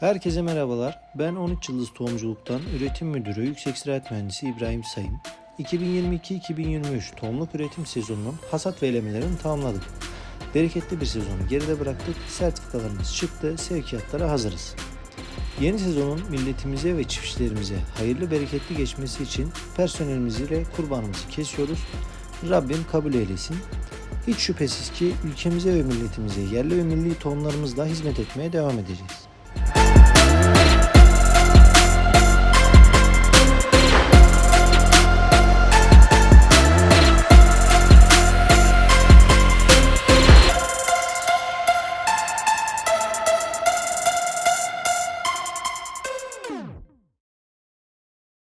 Herkese merhabalar. Ben 13 Yıldız Tohumculuk'tan Üretim Müdürü Yüksek Ziraat Mühendisi İbrahim Sayın. 2022-2023 tohumluk üretim sezonunun hasat ve tamamladık. Bereketli bir sezonu geride bıraktık. Sertifikalarımız çıktı. Sevkiyatlara hazırız. Yeni sezonun milletimize ve çiftçilerimize hayırlı bereketli geçmesi için personelimiz ile kurbanımızı kesiyoruz. Rabbim kabul eylesin. Hiç şüphesiz ki ülkemize ve milletimize yerli ve milli tohumlarımızla hizmet etmeye devam edeceğiz. Boom!